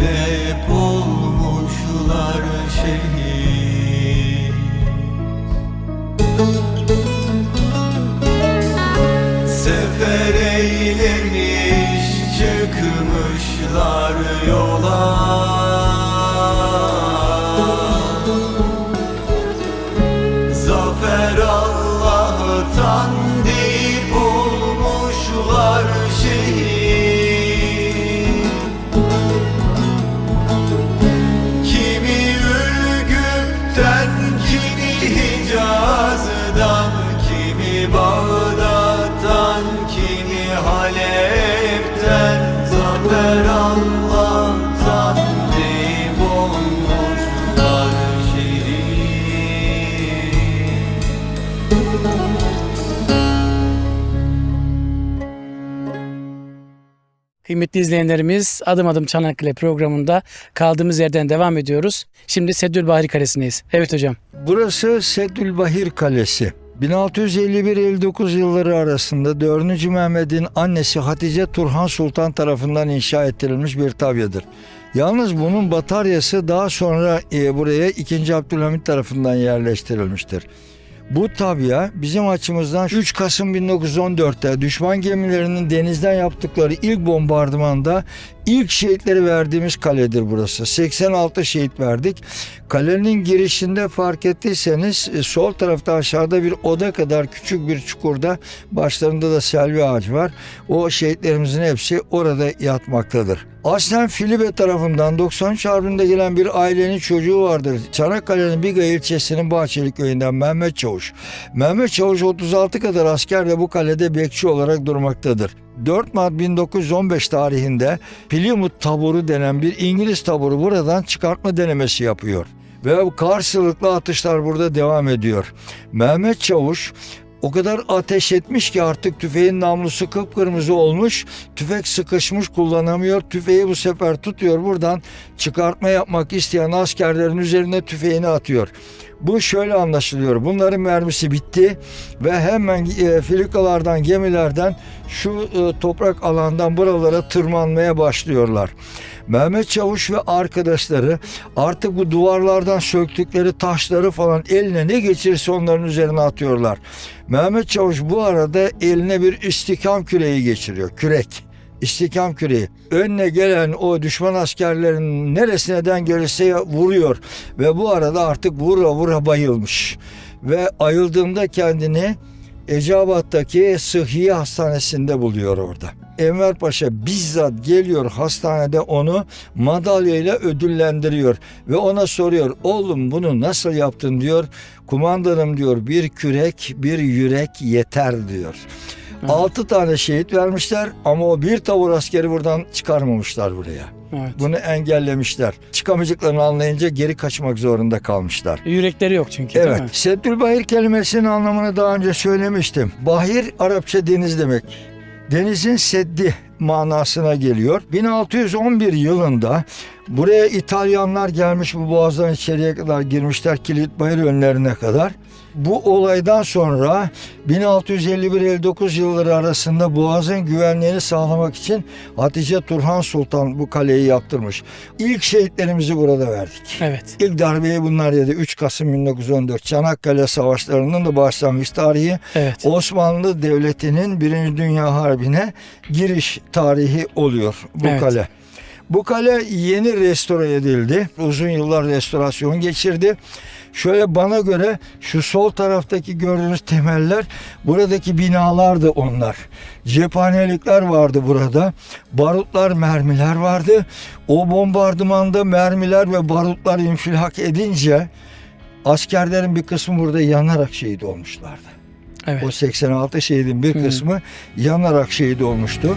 Hep olmuşlar şehit Kıymetli izleyenlerimiz Adım Adım Çanakkale programında kaldığımız yerden devam ediyoruz. Şimdi Seddül Bahri Kalesi'ndeyiz. Evet hocam. Burası Seddülbahir Kalesi. 1651-59 yılları arasında 4. Mehmet'in annesi Hatice Turhan Sultan tarafından inşa ettirilmiş bir tabyadır. Yalnız bunun bataryası daha sonra e, buraya 2. Abdülhamit tarafından yerleştirilmiştir. Bu tabya bizim açımızdan 3 Kasım 1914'te düşman gemilerinin denizden yaptıkları ilk bombardımanda ilk şehitleri verdiğimiz kaledir burası. 86 şehit verdik. Kalenin girişinde fark ettiyseniz e, sol tarafta aşağıda bir oda kadar küçük bir çukurda başlarında da selvi ağacı var. O şehitlerimizin hepsi orada yatmaktadır. Aslen Filibe tarafından 93 Harbi'nde gelen bir ailenin çocuğu vardır. Çanakkale'nin Biga ilçesinin Bahçeli köyünden Mehmet Çavuş. Mehmet Çavuş 36 kadar askerle bu kalede bekçi olarak durmaktadır. 4 Mart 1915 tarihinde Plymouth taburu denen bir İngiliz taburu buradan çıkartma denemesi yapıyor. Ve karşılıklı atışlar burada devam ediyor. Mehmet Çavuş o kadar ateş etmiş ki artık tüfeğin namlusu kıpkırmızı olmuş. Tüfek sıkışmış kullanamıyor. Tüfeği bu sefer tutuyor buradan çıkartma yapmak isteyen askerlerin üzerine tüfeğini atıyor. Bu şöyle anlaşılıyor. Bunların mermisi bitti ve hemen e, filikalardan, gemilerden şu e, toprak alandan buralara tırmanmaya başlıyorlar. Mehmet Çavuş ve arkadaşları artık bu duvarlardan söktükleri taşları falan eline ne geçirirse onların üzerine atıyorlar. Mehmet Çavuş bu arada eline bir istikam küreği geçiriyor. Kürek. İstikam küreği. Önüne gelen o düşman askerlerin neresineden gelirse vuruyor. Ve bu arada artık vura vura bayılmış. Ve ayıldığında kendini Eceabat'taki Sıhhiye Hastanesi'nde buluyor orada. Enver Paşa bizzat geliyor hastanede onu madalyayla ödüllendiriyor ve ona soruyor oğlum bunu nasıl yaptın diyor. Kumandanım diyor bir kürek bir yürek yeter diyor. Altı tane şehit vermişler ama o bir tavır askeri buradan çıkarmamışlar buraya. Evet. Bunu engellemişler. Çıkamayacaklarını anlayınca geri kaçmak zorunda kalmışlar. Yürekleri yok çünkü Evet. Seddülbahir kelimesinin anlamını daha önce söylemiştim. Bahir Arapça deniz demek. Denizin seddi manasına geliyor. 1611 yılında buraya İtalyanlar gelmiş bu boğazdan içeriye kadar girmişler Kilitbayır önlerine kadar. Bu olaydan sonra 1651-59 yılları arasında Boğaz'ın güvenliğini sağlamak için Hatice Turhan Sultan bu kaleyi yaptırmış. İlk şehitlerimizi burada verdik. Evet. İlk darbeyi bunlar yedi. 3 Kasım 1914 Çanakkale Savaşları'nın da başlangıç tarihi. Evet. Osmanlı Devleti'nin Birinci Dünya Harbi'ne giriş tarihi oluyor bu Evet. kale. Bu kale yeni restore edildi. Uzun yıllar restorasyon geçirdi. Şöyle bana göre şu sol taraftaki gördüğünüz temeller buradaki binalardı onlar. Cephanelikler vardı burada. Barutlar, mermiler vardı. O bombardımanda mermiler ve barutlar infilak edince askerlerin bir kısmı burada yanarak şehit olmuşlardı. Evet. O 86 şehidin bir Hı. kısmı yanarak şehit olmuştu.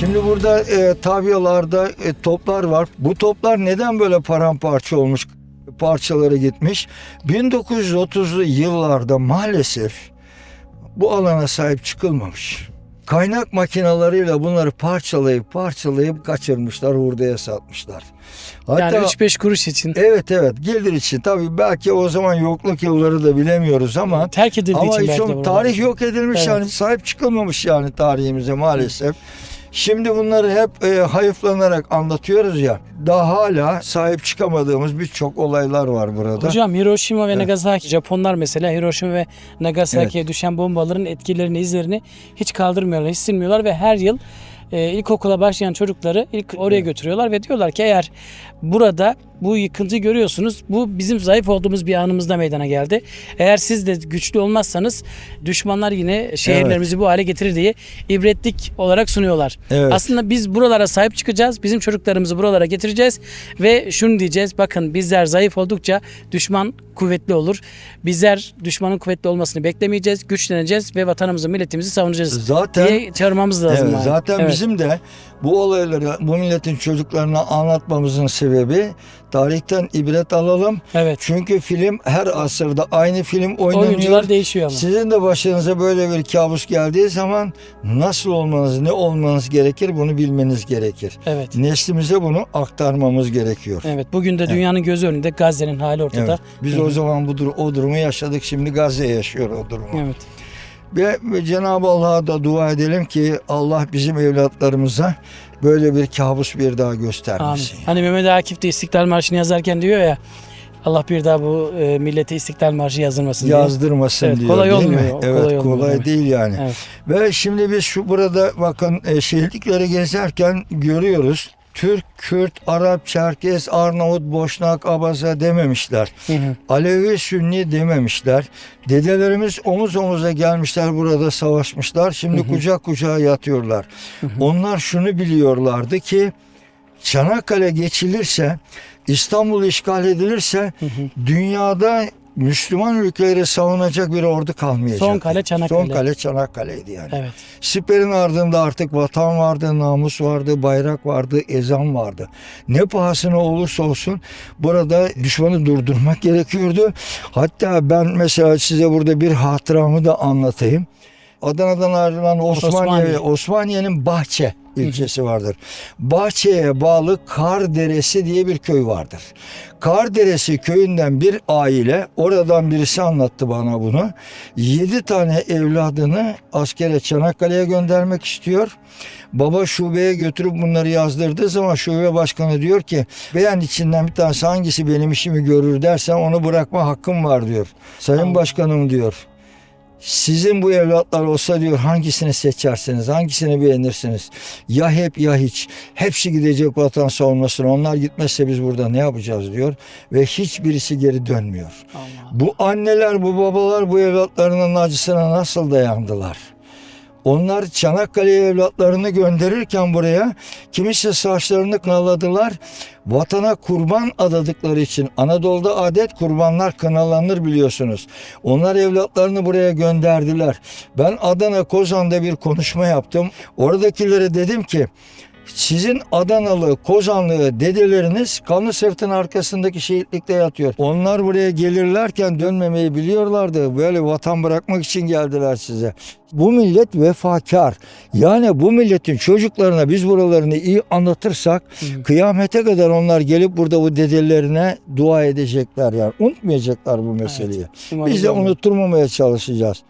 Şimdi burada e, tabyalarda e, toplar var. Bu toplar neden böyle paramparça olmuş? Parçaları gitmiş. 1930'lu yıllarda maalesef bu alana sahip çıkılmamış. Kaynak makinalarıyla bunları parçalayıp parçalayıp kaçırmışlar, hurdaya satmışlar. Hatta yani 3-5 kuruş için Evet evet gelir için tabii belki o zaman yokluk yılları da bilemiyoruz ama terk edildiği ama için belki de tarih yok edilmiş Evet. yani sahip çıkılmamış yani tarihimize maalesef. Şimdi bunları hep e, hayıflanarak anlatıyoruz ya. Daha hala sahip çıkamadığımız birçok olaylar var burada. Hocam Hiroşima ve Nagasaki Japonlar mesela Hiroşima ve Nagasaki'ye düşen bombaların etkilerini, izlerini hiç kaldırmıyorlar, hiç silmiyorlar ve her yıl e, ilkokula başlayan çocukları ilk oraya götürüyorlar ve diyorlar ki eğer burada bu yıkıntıyı görüyorsunuz bu bizim zayıf olduğumuz bir anımızda meydana geldi. Eğer siz de güçlü olmazsanız düşmanlar yine şehirlerimizi bu hale getirir diye ibretlik olarak sunuyorlar. Evet. Aslında biz buralara sahip çıkacağız. Bizim çocuklarımızı buralara getireceğiz ve şunu diyeceğiz. Bakın bizler zayıf oldukça düşman kuvvetli olur. Bizler düşmanın kuvvetli olmasını beklemeyeceğiz. Güçleneceğiz ve vatanımızı, milletimizi savunacağız Zaten diye çağırmamız lazım. Evet, yani. zaten Evet. bizim de bu olayları bu milletin çocuklarına anlatmamızın sebebi tarihten ibret alalım. Evet. Çünkü film her asırda aynı film oynanıyor. Oyuncular değişiyor ama. Sizin de başınıza böyle bir kabus geldiği zaman nasıl olmanız, ne olmanız gerekir bunu bilmeniz gerekir. Evet. Neslimize bunu aktarmamız gerekiyor. Evet. Bugün de dünyanın gözü önünde Gazze'nin hali ortada. Evet. Biz Hı o zaman bu dur- o durumu yaşadık. Şimdi Gazze yaşıyor o durumu. Evet. Ve, ve Cenab-ı Allah'a da dua edelim ki Allah bizim evlatlarımıza böyle bir kabus bir daha Amin. göstermesin. Hani Mehmet Akif de İstiklal Marşı'nı yazarken diyor ya Allah bir daha bu e, millete İstiklal Marşı yazdırmasın diye. Yazdırmasın Evet, diyor. kolay değil olmuyor, mi? o Evet kolay kolay, olmuyor, değil yani. Evet. Ve şimdi biz şu burada bakın e, şehitlikleri gezerken görüyoruz. Türk, Kürt, Arap, Çerkez, Arnavut, Boşnak, Abaza dememişler. Hı hı. Alevi, Sünni dememişler. Dedelerimiz omuz omuza gelmişler burada savaşmışlar. Şimdi kucak kucağa yatıyorlar. Onlar şunu biliyorlardı ki Çanakkale geçilirse, İstanbul işgal edilirse dünyada Müslüman ülkeleri savunacak bir ordu kalmayacak. Son kale Çanakkale. Son kale Çanakkale'ydi yani. Evet. Siperin ardında artık vatan vardı, namus vardı, bayrak vardı, ezan vardı. Ne pahasına olursa olsun burada düşmanı durdurmak gerekiyordu. Hatta ben mesela size burada bir hatıramı da anlatayım. Adana'dan ayrılan Osmaniye, Osmaniye. Osmaniye'nin Bahçe ilçesi vardır. Bahçe'ye bağlı Kar Deresi diye bir köy vardır. Kar Deresi köyünden bir aile, oradan birisi anlattı bana bunu. Yedi tane evladını askere Çanakkale'ye göndermek istiyor. Baba şubeye götürüp bunları yazdırdığı zaman şube başkanı diyor ki beyan içinden bir tanesi hangisi benim işimi görür dersen onu bırakma hakkım var diyor. Sayın başkanım diyor. Sizin bu evlatlar olsa diyor hangisini seçersiniz, hangisini beğenirsiniz? Ya hep ya hiç. Hepsi gidecek vatan savunmasına. Onlar gitmezse biz burada ne yapacağız diyor. Ve hiçbirisi geri dönmüyor. Allah. Bu anneler, bu babalar bu evlatlarının acısına nasıl dayandılar? Onlar Çanakkale'ye evlatlarını gönderirken buraya kimisi saçlarını kınalladılar. Vatana kurban adadıkları için Anadolu'da adet kurbanlar kınalanır biliyorsunuz. Onlar evlatlarını buraya gönderdiler. Ben Adana Kozan'da bir konuşma yaptım. Oradakilere dedim ki sizin Adanalı, Kozanlı dedeleriniz kanlı sırtın arkasındaki şehitlikte yatıyor. Onlar buraya gelirlerken dönmemeyi biliyorlardı. Böyle vatan bırakmak için geldiler size. Bu millet vefakar. Yani bu milletin çocuklarına biz buralarını iyi anlatırsak kıyamete kadar onlar gelip burada bu dedelerine dua edecekler yani. Unutmayacaklar bu meseleyi. Umarım Biz de unutturmamaya çalışacağız.